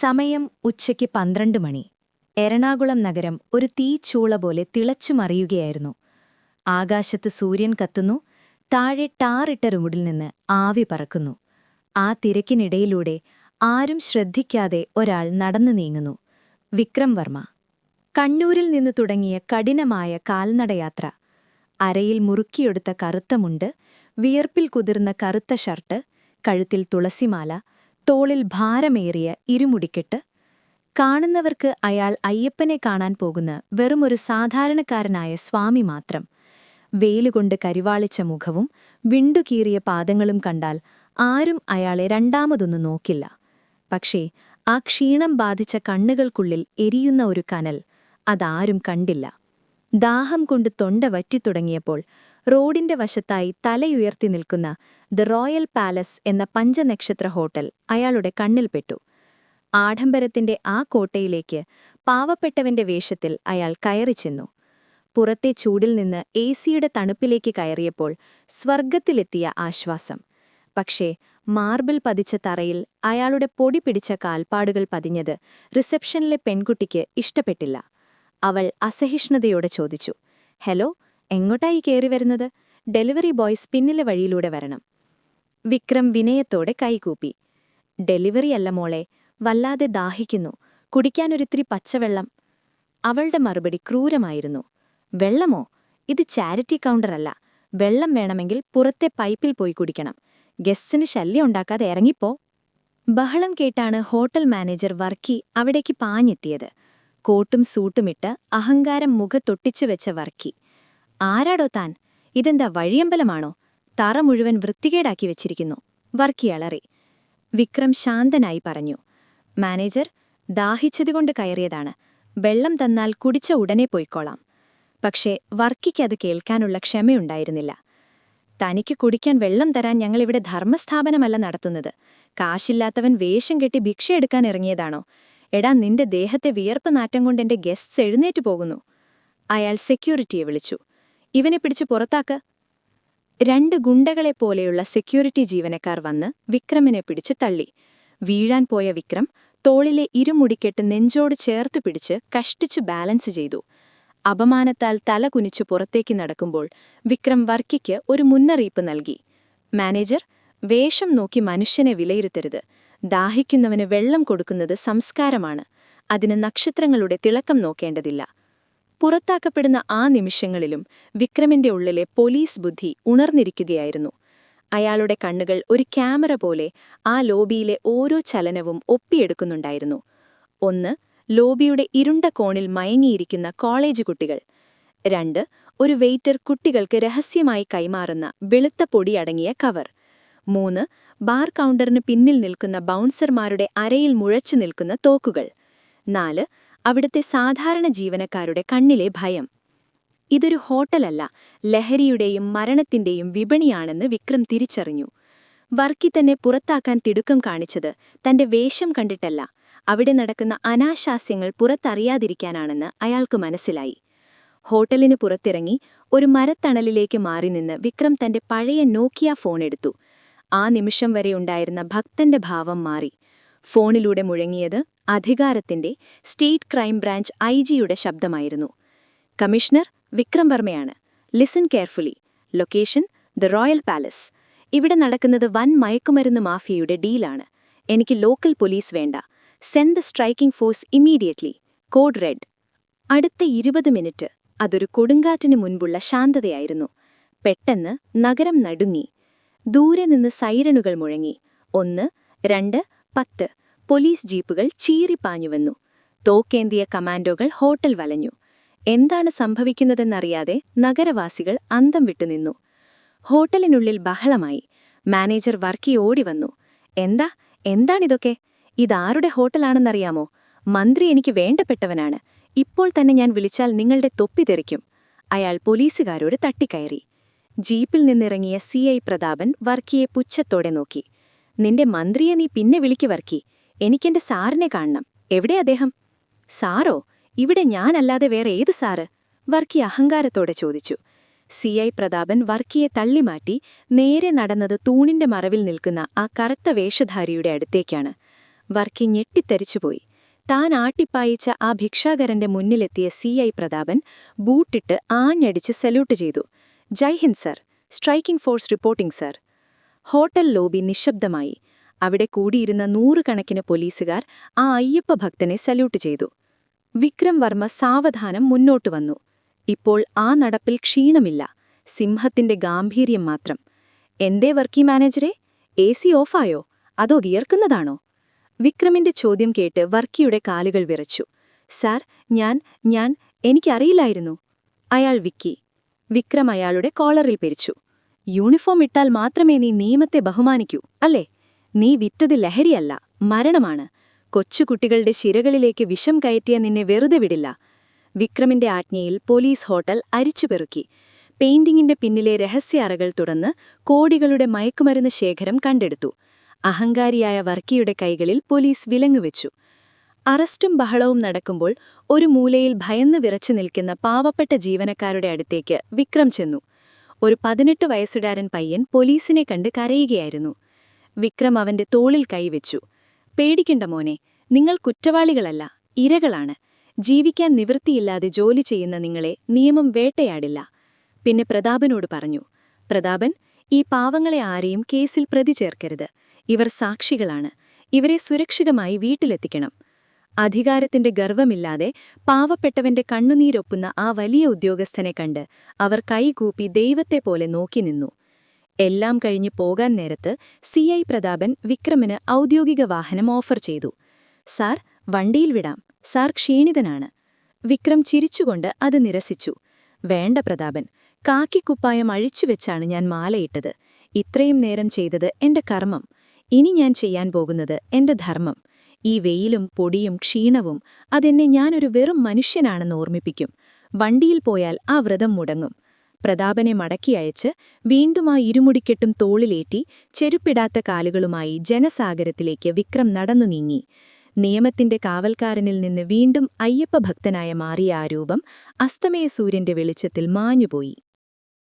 സമയം ഉച്ചയ്ക്ക് പന്ത്രണ്ട് മണി. എറണാകുളം നഗരം ഒരു തീച്ചൂള പോലെ തിളച്ചുമറിയുകയായിരുന്നു ആകാശത്ത് സൂര്യൻ കത്തുന്നു താഴെ ടാറിട്ട റോഡിൽ നിന്ന് ആവി പറക്കുന്നു. ആ തിരക്കിനിടയിലൂടെ ആരും ശ്രദ്ധിക്കാതെ ഒരാൾ നടന്നു നീങ്ങുന്നു. വിക്രം വർമ്മ. കണ്ണൂരിൽ നിന്ന് തുടങ്ങിയ കഠിനമായ കാൽനടയാത്ര. അരയിൽ മുറുക്കിയെടുത്ത കറുത്ത മുണ്ട് വിയർപ്പിൽ കുതിർന്ന കറുത്ത ഷർട്ട് കഴുത്തിൽ തുളസിമാല തോളിൽ ഭാരമേറിയ ഇരുമുടിക്കെട്ട് കാണുന്നവർക്ക് അയാൾ അയ്യപ്പനെ കാണാൻ പോകുന്ന വെറുമൊരു സാധാരണക്കാരനായ സ്വാമി മാത്രം. വെയിലുകൊണ്ട് കരിവാളിച്ച മുഖവും വിണ്ടുകീറിയ പാദങ്ങളും കണ്ടാൽ ആരും അയാളെ രണ്ടാമതൊന്നു നോക്കില്ല. പക്ഷേ ആ ക്ഷീണം ബാധിച്ച കണ്ണുകൾക്കുള്ളിൽ എരിയുന്ന ഒരു കനൽ അതാരും കണ്ടില്ല. ദാഹം കൊണ്ട് തൊണ്ട വറ്റിത്തുടങ്ങിയപ്പോൾ റോഡിന്റെ വശത്തായി തലയുയർത്തി നിൽക്കുന്ന ദ റോയൽ പാലസ് എന്ന പഞ്ചനക്ഷത്ര ഹോട്ടൽ അയാളുടെ കണ്ണിൽപ്പെട്ടു. ആഡംബരത്തിന്റെ ആ കോട്ടയിലേക്ക് പാവപ്പെട്ടവന്റെ വേഷത്തിൽ അയാൾ കയറി ചെന്നു. പുറത്തെ ചൂടിൽ നിന്ന് എ സിയുടെ തണുപ്പിലേക്ക് കയറിയപ്പോൾ സ്വർഗത്തിലെത്തിയ ആശ്വാസം. പക്ഷേ മാർബിൾ പതിച്ച തറയിൽ അയാളുടെ പൊടി പിടിച്ച കാൽപ്പാടുകൾ പതിഞ്ഞത് റിസപ്ഷനിലെ പെൺകുട്ടിക്ക് ഇഷ്ടപ്പെട്ടില്ല. അവൾ അസഹിഷ്ണുതയോടെ ചോദിച്ചു ഹലോ എങ്ങോട്ടായി കയറി വരുന്നത്? ഡെലിവറി ബോയ്സ് പിന്നിലെ വഴിയിലൂടെ വരണം. വിക്രം വിനയത്തോടെ കൈകൂപ്പി. ഡെലിവറിയല്ല മോളെ വല്ലാതെ ദാഹിക്കുന്നു. കുടിക്കാനൊരിത്തിരി പച്ചവെള്ളം. അവളുടെ മറുപടി ക്രൂരമായിരുന്നു. വെള്ളമോ? ഇത് ചാരിറ്റി കൗണ്ടറല്ല. വെള്ളം വേണമെങ്കിൽ പുറത്തെ പൈപ്പിൽ പോയി കുടിക്കണം. ഗസ്റ്റിന് ശല്യം ഉണ്ടാക്കാതെ ഇറങ്ങിപ്പോ. ബഹളം കേട്ടാണ് ഹോട്ടൽ മാനേജർ വർക്കി അവിടേക്ക് പാഞ്ഞെത്തിയത്. കോട്ടും സൂട്ടുമിട്ട് അഹങ്കാരം മുഖത്തൊട്ടിച്ചു വെച്ച വർക്കി. ആരാടോ താൻ? ഇതെന്താ വഴിയമ്പലമാണോ? തറ മുഴുവൻ വൃത്തികേടാക്കി വെച്ചിരിക്കുന്നു. വർക്കി അളറി വിക്രം ശാന്തനായി പറഞ്ഞു. മാനേജർ ദാഹിച്ചതുകൊണ്ട് കയറിയതാണ്. വെള്ളം തന്നാൽ കുടിച്ച ഉടനെ പോയിക്കോളാം. പക്ഷേ വർക്കിക്കത് കേൾക്കാനുള്ള ക്ഷമയുണ്ടായിരുന്നില്ല. തനിക്ക് കുടിക്കാൻ വെള്ളം തരാൻ ഞങ്ങളിവിടെ ധർമ്മസ്ഥാപനമല്ല നടത്തുന്നത്. കാശില്ലാത്തവൻ വേഷം കെട്ടി ഭിക്ഷയെടുക്കാൻ ഇറങ്ങിയതാണോ? എടാ നിന്റെ ദേഹത്തെ വിയർപ്പ് നാറ്റം കൊണ്ട് എന്റെ ഗസ്റ്റ്സ് എഴുന്നേറ്റ് പോകുന്നു. അയാൾ സെക്യൂരിറ്റിയെ വിളിച്ചു. ഇവനെ പിടിച്ചു പുറത്താക്ക്. രണ്ട് ഗുണ്ടകളെ പോലെയുള്ള സെക്യൂരിറ്റി ജീവനക്കാർ വന്ന് വിക്രമിനെ പിടിച്ച് തള്ളി. വീഴാൻ പോയ വിക്രം തോളിലെ ഇരുമുടിക്കെട്ട് നെഞ്ചോട് ചേർത്തു പിടിച്ച് കഷ്ടിച്ചു ബാലൻസ് ചെയ്തു. അപമാനത്താൽ തല കുനിച്ചു പുറത്തേക്ക് നടക്കുമ്പോൾ വിക്രം വർക്കിക്ക് ഒരു മുന്നറിയിപ്പ് നൽകി. മാനേജർ വേഷം നോക്കി മനുഷ്യനെ വിലയിരുത്തരുത്. ദാഹിക്കുന്നവന് വെള്ളം കൊടുക്കുന്നത് സംസ്കാരമാണ്. അതിന് നക്ഷത്രങ്ങളുടെ തിളക്കം നോക്കേണ്ടതില്ല. പുറത്താക്കപ്പെടുന്ന ആ നിമിഷങ്ങളിലും വിക്രമിന്റെ ഉള്ളിലെ പോലീസ് ബുദ്ധി ഉണർന്നിരിക്കുകയായിരുന്നു. അയാളുടെ കണ്ണുകൾ ഒരു ക്യാമറ പോലെ ആ ലോബിയിലെ ഓരോ ചലനവും ഒപ്പിയെടുക്കുന്നുണ്ടായിരുന്നു. ഒന്ന് ലോബിയുടെ ഇരുണ്ട കോണിൽ മയങ്ങിയിരിക്കുന്ന കോളേജ് കുട്ടികൾ. രണ്ട് ഒരു വെയ്റ്റർ കുട്ടികൾക്ക് രഹസ്യമായി കൈമാറുന്ന വെളുത്ത പൊടിയടങ്ങിയ കവർ. മൂന്ന് ബാർ കൗണ്ടറിന് പിന്നിൽ നിൽക്കുന്ന ബൗൺസർമാരുടെ അരയിൽ മുഴച്ചു നിൽക്കുന്ന തോക്കുകൾ. നാല് അവിടുത്തെ സാധാരണ ജീവനക്കാരുടെ കണ്ണിലെ ഭയം. ഇതൊരു ഹോട്ടലല്ല ലഹരിയുടെയും മരണത്തിന്റെയും വിപണിയാണെന്ന് വിക്രം തിരിച്ചറിഞ്ഞു. വർക്കി തന്നെ പുറത്താക്കാൻ തിടുക്കം കാണിച്ചത് തന്റെ വേഷം കണ്ടിട്ടല്ല അവിടെ നടക്കുന്ന അനാശാസ്യങ്ങൾ പുറത്തറിയാതിരിക്കാനാണെന്ന് അയാൾക്ക് മനസ്സിലായി. ഹോട്ടലിന് പുറത്തിറങ്ങി ഒരു മരത്തണലിലേക്ക് മാറി നിന്ന് വിക്രം തന്റെ പഴയ നോക്കിയ ഫോൺ എടുത്തു. ആ നിമിഷം വരെ ഉണ്ടായിരുന്ന ഭക്തന്റെ ഭാവം മാറി. ഫോണിലൂടെ മുഴങ്ങിയത് അധികാരത്തിന്റെ സ്റ്റേറ്റ് ക്രൈം ബ്രാഞ്ച് ഐ ജിയുടെ ശബ്ദമായിരുന്നു. Commissioner Vikram വർമ്മയാണ്. Listen carefully. Location the royal palace. ഇവിടെ നടക്കുന്നത് വൻ മയക്കുമരുന്ന് മാഫിയയുടെ ഡീലാണ്. എനിക്ക് ലോക്കൽ പോലീസ് വേണ്ട. Send the striking force immediately. Code red. അടുത്ത ഇരുപത് മിനിറ്റ് അതൊരു കൊടുങ്കാറ്റിന് മുൻപുള്ള ശാന്തതയായിരുന്നു. പെട്ടെന്ന് നഗരം നടുങ്ങി. ദൂരെ നിന്ന് സൈറണുകൾ മുഴങ്ങി. ഒന്ന് രണ്ട് പത്ത്. പോലീസ് ജീപ്പുകൾ ചീറിപ്പാഞ്ഞുവന്നു. തോക്കേന്തിയ കമാൻഡോകൾ ഹോട്ടൽ വലഞ്ഞു. എന്താണ് സംഭവിക്കുന്നതെന്നറിയാതെ നഗരവാസികൾ അന്തം വിട്ടുനിന്നു ഹോട്ടലിനുള്ളിൽ ബഹളമായി. മാനേജർ വർക്കി ഓടി വന്നു. എന്താ? എന്താണിതൊക്കെ? ഇതാരുടെ ഹോട്ടലാണെന്നറിയാമോ? മന്ത്രി എനിക്ക് വേണ്ടപ്പെട്ടവനാണ്. ഇപ്പോൾ തന്നെ ഞാൻ വിളിച്ചാൽ നിങ്ങളുടെ തൊപ്പി തെറിക്കും. അയാൾ പോലീസുകാരോട് തട്ടിക്കയറി. ജീപ്പിൽ നിന്നിറങ്ങിയ സി ഐ പ്രതാപൻ വർക്കിയെ പുച്ഛത്തോടെ നോക്കി. നിന്റെ മന്ത്രിയെ നീ പിന്നെ വിളിക്കു വർക്കി. എനിക്കെന്റെ സാറിനെ കാണണം. എവിടെ അദ്ദേഹം? സാറോ? ഇവിടെ ഞാനല്ലാതെ വേറെ ഏത് സാറ്? വർക്കി അഹങ്കാരത്തോടെ ചോദിച്ചു. സി ഐ പ്രതാപൻ വർക്കിയെ തള്ളിമാറ്റി നേരെ നടന്നത് തൂണിന്റെ മറവിൽ നിൽക്കുന്ന ആ കറുത്ത വേഷധാരിയുടെ അടുത്തേക്കാണ്. വർക്കി ഞെട്ടിത്തെരിച്ചുപോയി താൻ ആട്ടിപ്പായിച്ച ആ ഭിക്ഷാകരന്റെ മുന്നിലെത്തിയ സി ഐ പ്രതാപൻ ബൂട്ടിട്ട് ആഞ്ഞടിച്ച് സല്യൂട്ട് ചെയ്തു. Jai Hind sir. Striking force reporting sir. Hotel lobby നിശബ്ദമായി. അവിടെ കൂടിയിരുന്ന നൂറുകണക്കിന് പോലീസുകാർ ആ അയ്യപ്പ ഭക്തനെ സല്യൂട്ട് ചെയ്തു. വിക്രം വർമ്മ സാവധാനം മുന്നോട്ടു വന്നു. ഇപ്പോൾ ആ നടപ്പിൽ ക്ഷീണമില്ല. സിംഹത്തിന്റെ ഗാംഭീര്യം മാത്രം. എന്തേ വർക്കി മാനേജരെ എ സി ഓഫായോ? അതോ വിയർക്കുന്നതാണോ? വിക്രമിന്റെ ചോദ്യം കേട്ട് വർക്കിയുടെ കാലുകൾ വിറച്ചു. സാർ ഞാൻ ഞാൻ എനിക്കറിയില്ലായിരുന്നു. അയാൾ വിക്കി. വിക്രം അയാളുടെ കോളറിൽ പിരിച്ചു. യൂണിഫോം ഇട്ടാൽ മാത്രമേ നീ നിയമത്തെ ബഹുമാനിക്കൂ. അല്ലേ? നീ വിറ്റത് ലഹരിയല്ല മരണമാണ്. കൊച്ചുകുട്ടികളുടെ ശിരകളിലേക്ക് വിഷം കയറ്റിയ നിന്നെ വെറുതെ വിടില്ല. വിക്രമിന്റെ ആജ്ഞയിൽ പോലീസ് ഹോട്ടൽ അരിച്ചുപെറുക്കി പെയിന്റിങ്ങിന്റെ പിന്നിലെ രഹസ്യ അറകൾ തുറന്ന് കോടികളുടെ മയക്കുമരുന്ന് ശേഖരം കണ്ടെടുത്തു. അഹങ്കാരിയായ വർക്കിയുടെ കൈകളിൽ പോലീസ് വിലങ്ങുവെച്ചു അറസ്റ്റും ബഹളവും നടക്കുമ്പോൾ ഒരു മൂലയിൽ ഭയന്ന് വിറച്ചു നിൽക്കുന്ന പാവപ്പെട്ട ജീവനക്കാരുടെ അടുത്തേക്ക് വിക്രം ചെന്നു. ഒരു പതിനെട്ട് വയസ്സുകാരൻ പയ്യൻ പോലീസിനെ കണ്ട് കരയുകയായിരുന്നു. വിക്രം അവന്റെ തോളിൽ കൈവച്ചു. പേടിക്കണ്ട മോനെ നിങ്ങൾ കുറ്റവാളികളല്ല ഇരകളാണ്. ജീവിക്കാൻ നിവൃത്തിയില്ലാതെ ജോലി ചെയ്യുന്ന നിങ്ങളെ നിയമം വേട്ടയാടില്ല. പിന്നെ പ്രതാപനോട് പറഞ്ഞു പ്രതാപൻ ഈ പാവങ്ങളെ ആരെയും കേസിൽ പ്രതി ചേർക്കരുത്. ഇവർ സാക്ഷികളാണ്. ഇവരെ സുരക്ഷിതമായി വീട്ടിലെത്തിക്കണം. അധികാരത്തിന്റെ ഗർവമില്ലാതെ പാവപ്പെട്ടവന്റെ കണ്ണുനീരൊപ്പുന്ന ആ വലിയ ഉദ്യോഗസ്ഥനെ കണ്ട് അവർ കൈകൂപ്പി ദൈവത്തെ പോലെ നോക്കി നിന്നു. എല്ലാം കഴിഞ്ഞു പോകാൻ നേരത്ത് സി ഐ പ്രതാപൻ വിക്രമിന് ഔദ്യോഗിക വാഹനം ഓഫർ ചെയ്തു. സാർ വണ്ടിയിൽ വിടാം. സാർ ക്ഷീണിതനാണ്. വിക്രം ചിരിച്ചുകൊണ്ട് അത് നിരസിച്ചു. വേണ്ട പ്രതാപൻ. കാക്കിക്കുപ്പായം അഴിച്ചുവെച്ചാണ് ഞാൻ മാലയിട്ടത്. ഇത്രയും നേരം ചെയ്തത് എന്റെ കർമ്മം. ഇനി ഞാൻ ചെയ്യാൻ പോകുന്നത് എന്റെ ധർമ്മം. ഈ വെയിലും പൊടിയും ക്ഷീണവും അതെന്നെ ഞാനൊരു വെറും മനുഷ്യനാണെന്ന് ഓർമ്മിപ്പിക്കും. വണ്ടിയിൽ പോയാൽ ആ വ്രതം മുടങ്ങും. പ്രതാപനെ മടക്കി അയച്ച് വീണ്ടും ആ ഇരുമുടിക്കെട്ടും തോളിലേറ്റി ചെരുപ്പിടാത്ത കാലുകളുമായി ജനസാഗരത്തിലേക്ക് വിക്രം നടന്നു നീങ്ങി. നിയമത്തിന്റെ കാവൽക്കാരനിൽ നിന്ന് വീണ്ടും അയ്യപ്പഭക്തനായ മാറിയ ആ രൂപം അസ്തമയ സൂര്യന്റെ വെളിച്ചത്തിൽ മാഞ്ഞുപോയി.